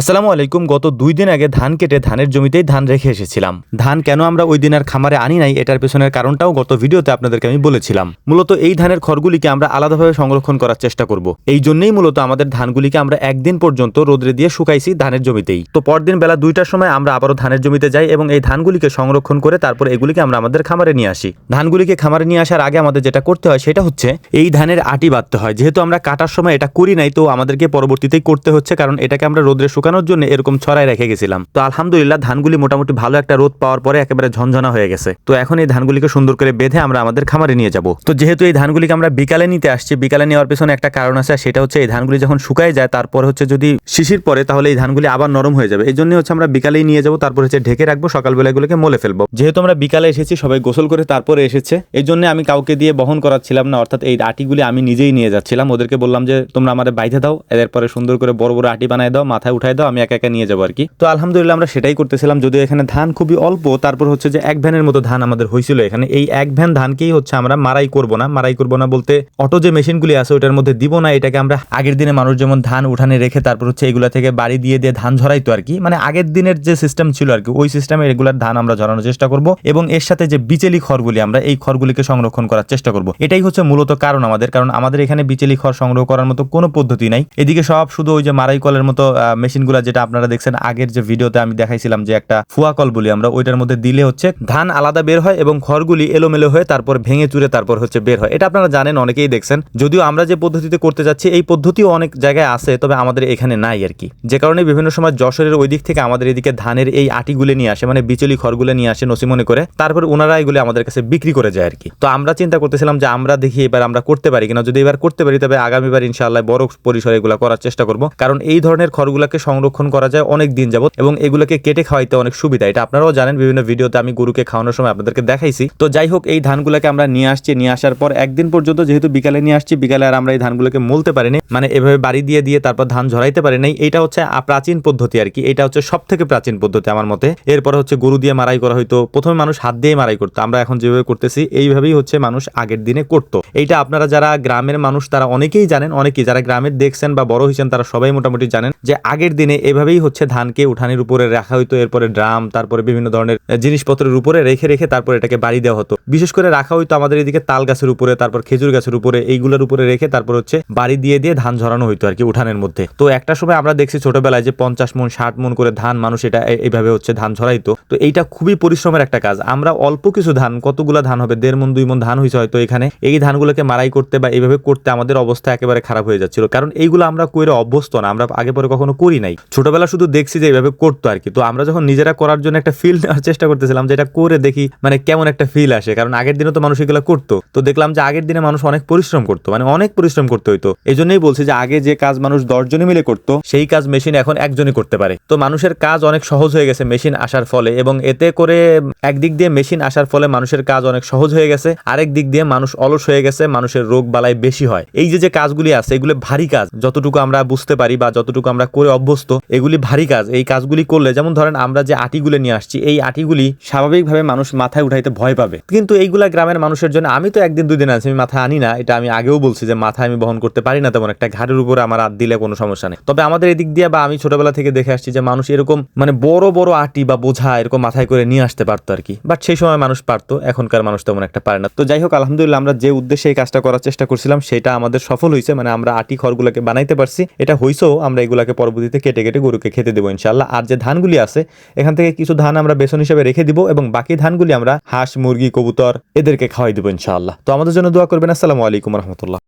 আসসালামু আলাইকুম, গত দুই দিন আগে ধান কেটে ধানের জমিতেই ধান রেখে এসেছিলাম। ধান কেন আমরা ওই দিন আর খামারে আনি নাই, এটার পেছনের কারণটাও গত ভিডিওতে আপনাদেরকে আমি বলেছিলাম। মূলত এই ধানের খড়গুলিকে আমরা আলাদাভাবে সংরক্ষণ করার চেষ্টা করব। এই জন্যই মূলত আমাদের ধানগুলিকে আমরা একদিন পর্যন্ত রোদ্রে দিয়ে শুকাইছি ধানের জমিতেই। তো পরদিন বেলা দুইটার সময় আমরা আবারও ধানের জমিতে যাই এবং এই ধানগুলিকে সংরক্ষণ করে তারপর এগুলিকে আমরা আমাদের খামারে নিয়ে আসি। ধানগুলিকে খামারে নিয়ে আসার আগে আমাদের যেটা করতে হয় সেটা হচ্ছে, এই ধানের আটি বাঁধতে হয়। যেহেতু আমরা কাটার সময় এটা করি নাই, তো আমাদেরকে পরবর্তীতেই করতে হচ্ছে, কারণ এটাকে আমরা রোদ্রে শুকানোর জন্য এরকম ছড়াই রেখে গেছিলাম। তো আলহামদুলিল্লাহ ধানগুলি মোটামুটি ভালো একটা রোদ পাওয়ার পরে একেবারে ঝনঝনা হয়ে গেছে। তো এখন এই ধানগুলিকে সুন্দর করে বেঁধে আমরা আমাদের খামারে নিয়ে যাব। তো যেহেতু এই ধানগুলিকে আমরা বিকালে নিতে আসছি, বিকালে নেওয়ার পেছনে একটা কারণ আছে সেটা হচ্ছে এই ধানগুলি যখন শুকায় যায়, তারপর হচ্ছে যদি শিশির পরে তাহলে এই ধানগুলি আবার নরম হয়ে যাবে। এই জন্য হচ্ছে আমরা বিকালেই নিয়ে যাব, তারপর হচ্ছে ঢেকে রাখব, সকালবেলা এগুলোকে মলে ফেলব। যেহেতু আমরা বিকালে এসেছি, সবাই গোসল করে তারপরে এসেছে। এই জন্য আমি কাউকে দিয়ে বহন করাচ্ছিলাম না, অর্থাৎ এই আটিগুলি আমি নিজেই নিয়ে যাচ্ছিলাম। ওদেরকে বললাম যে, তোমরা আমাদের বাইধে দাও এদের পরে সুন্দর করে বড় বড় আটি বানায় দাও, মাথায় উঠায় দাও, আমি একা একা নিয়ে যাব আর কি। তো আলহামদুলিল্লাহ আমরা সেটাই করতেছিলাম, যদিও এখানে ধান খুবই অল্প, তারপর হচ্ছে যে এক ভ্যানের মতো ধান আমাদের হয়েছিল এখানে। এই এক ভ্যান ধানকেই হচ্ছে আমরা মারাই করব না। মারাই করব না বলতে অটো যে মেশিনগুলি আছে ওটার মধ্যে দিব না, এটাকে আমরা আগের দিনে মানুষ যেমন ধান উঠানে রেখে তারপর হচ্ছে এগুলা থেকে বাড়ি দিয়ে দিয়ে ধান ঝরাইতো আর কি মানে আগের দিনের যে সিস্টেম ছিল আর কি, ওই সিস্টেমে রেগুলার ধান আমরা ঝরানোর চেষ্টা করব এবং এর সাথে যে বিচেলি খড়গুলি আমরা এই খড়গুলিকে সংরক্ষণ করার চেষ্টা করব। এটাই হচ্ছে মূলত কারণ আমাদের কারণ আমাদের এখানে বিচেলি খড় সংগ্রহ করার মতো কোনো পদ্ধতি নাই। এদিকে সব শুধু ওই যে মারাই কলের মতো মেশিনগুলো যেটা আপনারা দেখছেন, আগের যে ভিডিওতে আমি দেখাইছিলাম যে একটা ফুয়া কল বলি আমরা, ওইটার মধ্যে দিলে হচ্ছে ধান আলাদা বের হয় এবং খড়গুলি এলোমেলো হয়ে তারপর ভেঙে চুরে তারপর হচ্ছে বের হয়। এটা আপনারা জানেন, অনেকেই দেখছেন। যদিও আমরা যে পদ্ধতিতে করতে যাচ্ছি, এই পদ্ধতিও অনেক জায়গায় আছে, তবে আমাদের এখানে নাই আর কি। যে কারণে বিভিন্ন সময় যশোরের ওই দিক থেকে আমাদের এদিকে ধানের এই আটিগুলো নিয়ে আসে মানে বিচলি খড়গুলো নিয়ে আসে নসিমনে করে, তারপর ওনারা এগুলি আমাদের কাছে বিক্রি করে যায় আর কি। তো আমরা চিন্তা করতেছিলাম যে আমরা দেখি এবার আমরা করতে পারি কিনা। যদি এবার করতে পারি, তবে আগামীবার ইনশাআল্লাহ বড় পরিসরে এগুলো করার চেষ্টা করব। কারণ এই ধরনের খড়গুলোকে সংরক্ষণ করা যায় অনেক দিন যাবত এবং এগুলোকে কেটে খাওয়াইতে অনেক সুবিধা। এটা আপনারাও জানেন, বিভিন্ন ভিডিওতে আমি গরুকে খাওয়ানোর সময় আপনাদেরকে দেখাইছি। তো যাই হোক, এই ধানগুলোকে আমরা নিয়ে আসছি, নিয়ে আসার পর একদিন পর্যন্ত যেহেতু বিকালে নিয়ে আসছি, বিকালে আর আমরা এই ধানগুলোকে মলতে পারিনি মানে এভাবে বাড়ি দিয়ে দিয়ে তারপর ধান ঝরাইতে পারি নাই এটা হচ্ছে প্রাচীন পদ্ধতি আর কি। এটা হচ্ছে সব থেকে প্রাচীন পদ্ধতি আমার মতে। এরপর হচ্ছে গরু দিয়ে মারাই করা হয়তো প্রথমে মানুষ হাত দিয়ে মারাই করতো। আমরা এখন যেভাবে করতেছি, এইভাবেই হচ্ছে মানুষ আগের দিনে করতো। এইটা আপনারা যারা গ্রামের মানুষ, তারা অনেকেই জানেন, অনেকেই যারা গ্রামের দেখছেন বা বড় হয়েছেন তারা সবাই মোটামুটি জানেন যে আগের এভাবেই হচ্ছে ধানকে উঠানের উপরে রাখা হইতো, এরপরে ড্রাম, তারপরে বিভিন্ন ধরনের জিনিসপত্রের উপরে রেখে রেখে তারপর এটাকে বাড়ি দেওয়া হতো। বিশেষ করে রাখা হইতো আমাদের এদিকে তাল গাছের উপরে, তারপর খেজুর গাছের উপরে, এইগুলোর উপরে রেখে তারপর হচ্ছে বাড়ি দিয়ে দিয়ে ধান ঝরানো হইতো আর কি উঠানের মধ্যে। তো একটা সময় আমরা দেখছি ছোটবেলায় যে পঞ্চাশ মন, ষাট মন করে ধান মানুষ এটা এইভাবে হচ্ছে ধান ঝরাইতো। তো এইটা খুবই পরিশ্রমের একটা কাজ। আমরা অল্প কিছু ধান, কতগুলা ধান হবে, দেড় মন, দুই মন ধান হয়েছে হয়তো এখানে, এই ধানগুলোকে মারাই করতে বা এইভাবে করতে আমাদের অবস্থা একেবারে খারাপ হয়ে যাচ্ছিল। কারণ এইগুলো আমরা কইরে অভ্যস্ত না, আমরা আগে পরে কখনো করি নাই। ছোটবেলা শুধু দেখছি যে এইভাবে করতো আর কি। তো আমরা যখন নিজেরা করার জন্য একটা ফিল নেওয়ার চেষ্টা করতেছিলাম যে এটা করে দেখি মানে কেমন একটা ফিল আসে। কারণ আগের দিনে তো মানুষ এগুলো করতো। তো দেখলাম যে আগের দিনে মানুষ অনেক পরিশ্রম করতো মানে অনেক পরিশ্রম করতে হইতো। এই জন্যই বলছি যে আগে যে কাজ মানুষ দশজনে মিলে করতো, সেই কাজ মেশিন এখন একজনই করতে পারে। তো মানুষের কাজ অনেক সহজ হয়ে গেছে মেশিন আসার ফলে এবং এতে করে একদিক দিয়ে মেশিন আসার ফলে মানুষের কাজ অনেক সহজ হয়ে গেছে। আরেক দিক দিয়ে মানুষ অলস হয়ে গেছে, মানুষের রোগ বালাই বেশি হয়। এই যে যে কাজগুলি আছে, এগুলি ভারী কাজ। যতটুকু আমরা বুঝতে পারি বা যতটুকু আমরা করে অভ্যস্ত এগুলি ভারী কাজ। এই কাজগুলি করলে, যেমন ধরেন আমরা যে আটিগুলো নিয়ে আসছি, এই আটিগুলি স্বাভাবিকভাবে মানুষ মাথায় উঠাইতে ভয় পাবে। কিন্তু এইগুলা গ্রামের মানুষের জন্য, আমি তো একদিন দুদিন আছি, আমি মাথায় আনি না, এটা আমি আগেও বলছি যে মাথায় আমি বহন করতে পারি না তেমন একটা ঘাড়ের উপরে আমার হাত দিলে কোনো সমস্যা নেই। তবে আমাদের এদিক দিয়ে বা আমি ছোটবেলা থেকে দেখে আসছি যে মানুষ এরকম মানে বড় বড় আটি বা বোঝা এরকম মাথায় করে নিয়ে আসতে পারতো আর কি। বাট সেই সময় মানুষ পারতো, এখনকার মানুষ তেমন একটা পারে না। তো যাই হোক আলহামদুলিল্লাহ আমরা যে উদ্দেশ্যে এই কাজটা করার চেষ্টা করছিলাম, সেটা আমাদের সফল হয়েছে মানে আমরা আটি খড়গুলোকে বানাইতে পারছি। এটা হয়েছেও আমরা এগুলাকে পরবর্তীতে কেটে কেটে গরুকে খেতে দেবো ইনশাল্লাহ আর যে ধানগুলি আছে, এখান থেকে কিছু ধান আমরা বেসন হিসেবে রেখে দিব এবং বাকি ধানগুলি আমরা হাঁস, মুরগি, কবুতর এদেরকে খাওয়াই দেবো ইনশাল্লাহ তো আমাদের জন্য দোয়া করবেন। আসসালামু আলাইকুম রহমতুল্লাহ।